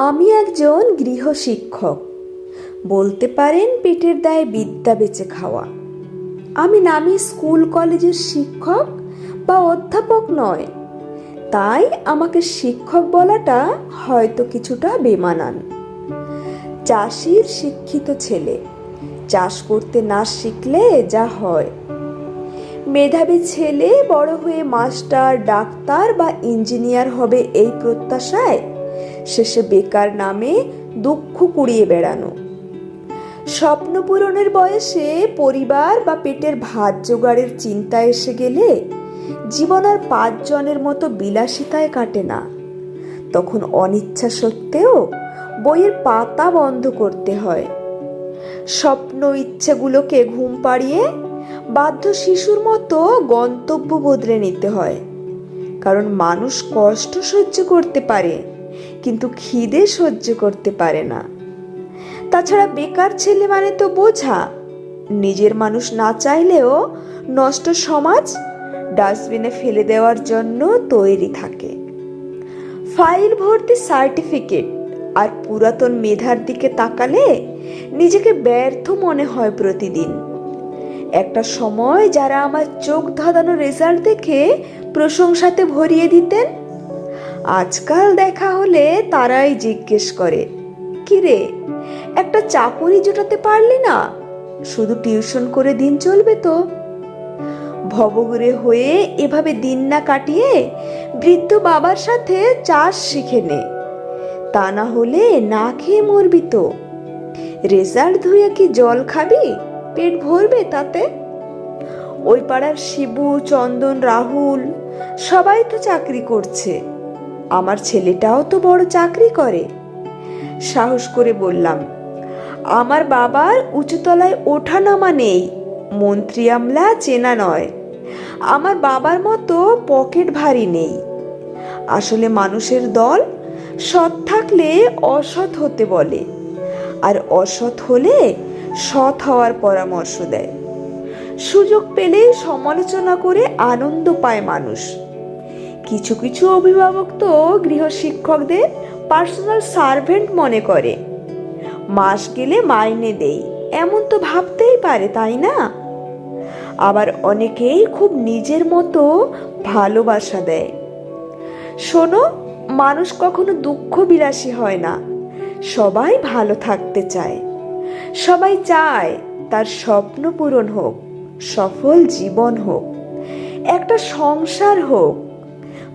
আমি একজন গৃহ শিক্ষক বলতে পারেন পেটের দায়ে বিদ্যা বেঁচে খাওয়া। আমি নামি স্কুল কলেজের শিক্ষক বা অধ্যাপক নয়। তাই আমাকে শিক্ষক বলাটা হয়তো কিছুটা বেমানান। চাষির শিক্ষিত ছেলে, চাষ করতে না শিখলে যা হয়। মেধাবী ছেলে বড় হয়ে মাস্টার, ডাক্তার বা ইঞ্জিনিয়ার হবে এই প্রত্যাশায় শেষে বেকার নামে দুঃখ কুড়িয়ে বেড়ানো। স্বপ্ন পূরণের বয়সে পরিবার বা পেটের ভাত জোগাড়ের চিন্তা এসে গেলে জীবন আর পাঁচজনের মতো বিলাসিতায় কাটে না। তখন অনিচ্ছা সত্ত্বেও বইয়ের পাতা বন্ধ করতে হয়। স্বপ্ন ইচ্ছেগুলোকে ঘুম পাড়িয়ে বাধ্য শিশুর মতো গন্তব্য বদলে নিতে হয়। কারণ মানুষ কষ্ট সহ্য করতে পারে। কিন্তু খিদে সহ্য করতে পারে না। তাছাড়া বেকার ছেলে মানে তো বোঝা। নিজের মানুষ না চাইলেও নষ্ট সমাজ ডাস্টবিনে ফেলে দেওয়ার জন্য তৈরি থাকে। ফাইল ভর্তি সার্টিফিকেট আর পুরাতন মেধার দিকে তাকালে নিজেকে ব্যর্থ মনে হয় প্রতিদিন। একটা সময় যারা আমার চোখ ধাঁধানো রেজাল্ট দেখে প্রশংসাতে ভরিয়ে দিতেন আজকাল দেখা হলে তারাই জিজ্ঞেস করে, কিরে, একটা চাকরি জোটাতে পারলি না? শুধু টিউশন করে দিন চলবে তো? ভবঘুরে হয়ে এভাবে দিন না কাটিয়ে বৃদ্ধ বাবার সাথে চাষ শিখে নে। তা না হলে না খেয়ে মরবি তো। রেজাল্ট ধুয়ে কি জল খাবি? পেট ভরবে তাতে? ওই পাড়ার শিবু, চন্দন, রাহুল সবাই তো চাকরি করছে। আমার ছেলেটাও তো বড় চাকরি করে। সাহস করে বললাম, আমার বাবার উঁচুতলায় ওঠানামা নেই, মন্ত্রী আমলা চেনা নয়। আমার বাবার মতো পকেট ভারী নেই। আসলে মানুষের দল সৎ থাকলে অসৎ হতে বলে, আর অসৎ হলে সৎ হওয়ার পরামর্শ দেয়। সুযোগ পেলে সমালোচনা করে আনন্দ পায় মানুষ। কিছু কিছু অভিভাবক তো গৃহশিক্ষকদের পার্সোনাল সার্ভেন্ট মনে করে। মাস গেলে মাইনে দেই, এমন তো ভাবতেই পারে, তাই না? আবার অনেকেই খুব নিজের মতো ভালোবাসা দেয়। শোনো, মানুষ কখনো দুঃখ বিলাসী হয় না। সবাই ভালো থাকতে চায়। সবাই চায় তার স্বপ্ন পূরণ হোক, সফল জীবন হোক। একটা সংসার হোক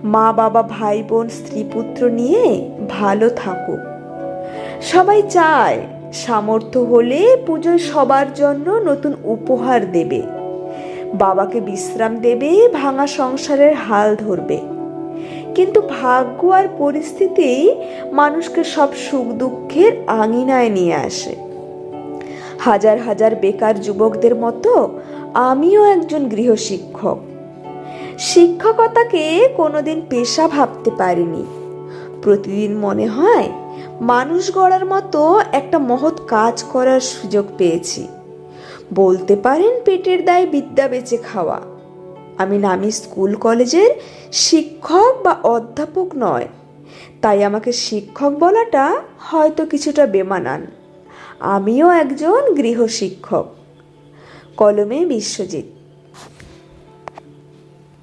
মা বাবা, ভাই বোন, স্ত্রী পুত্র নিয়ে ভালো থাকুক। সবাই চায় সামর্থ্য হলে পুজোয় সবার জন্য নতুন উপহার দেবে। বাবাকে বিশ্রাম দেবে, ভাঙা সংসারের হাল ধরবে। কিন্তু ভাগ্য আর পরিস্থিতি মানুষকে সব সুখ দুঃখের আঙিনায় নিয়ে আসে। হাজার হাজার বেকার যুবকদের মতো আমিও একজন গৃহশিক্ষক। শিক্ষকতাকে কোনোদিন পেশা ভাবতে পারিনি। প্রতিদিন মনে হয় মানুষ গড়ার মতো একটা মহৎ কাজ করার সুযোগ পেয়েছি। বলতে পারেন পেটের দায়ে বিদ্যা বেঁচে খাওয়া। আমি নামি স্কুল কলেজের শিক্ষক বা অধ্যাপক নয়, তাই আমাকে শিক্ষক বলাটা হয়তো কিছুটা বেমানান। আমিও একজন গৃহশিক্ষক কলমে বিশ্বজিৎ।